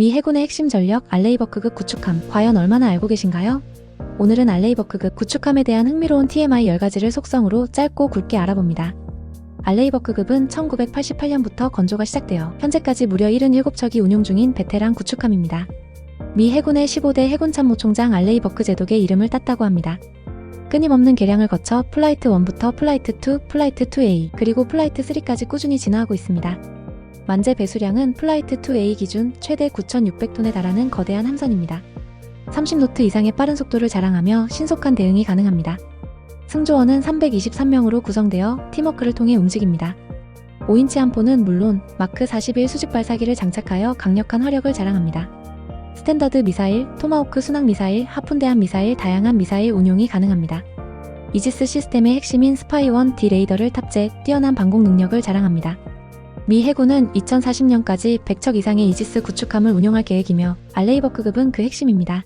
미 해군의 핵심 전력 알레이버크급 구축함 과연 얼마나 알고 계신가요? 오늘은 알레이버크급 구축함에 대한 흥미로운 TMI 10가지를 속성으로 짧고 굵게 알아봅니다. 알레이버크급은 1988년부터 건조가 시작되어 현재까지 무려 77척이 운용 중인 베테랑 구축함입니다. 미 해군의 15대 해군 참모총장 알레이버크 제독의 이름을 땄다고 합니다. 끊임없는 개량을 거쳐 플라이트 1부터 플라이트 2, 플라이트 2A, 그리고 플라이트 3까지 꾸준히 진화하고 있습니다. 만재 배수량은 플라이트 2A 기준 최대 9,600톤에 달하는 거대한 함선입니다. 30노트 이상의 빠른 속도를 자랑하며 신속한 대응이 가능합니다. 승조원은 323명으로 구성되어 팀워크를 통해 움직입니다. 5인치 함포는 물론 마크 41 수직 발사기를 장착하여 강력한 화력을 자랑합니다. 스탠더드 미사일, 토마호크 순항 미사일, 하푼대함 미사일, 다양한 미사일 운용이 가능합니다. 이지스 시스템의 핵심인 스파이원 D 레이더를 탑재, 뛰어난 방공 능력을 자랑합니다. 미 해군은 2040년까지 100척 이상의 이지스 구축함을 운용할 계획이며 알레이버크급은 그 핵심입니다.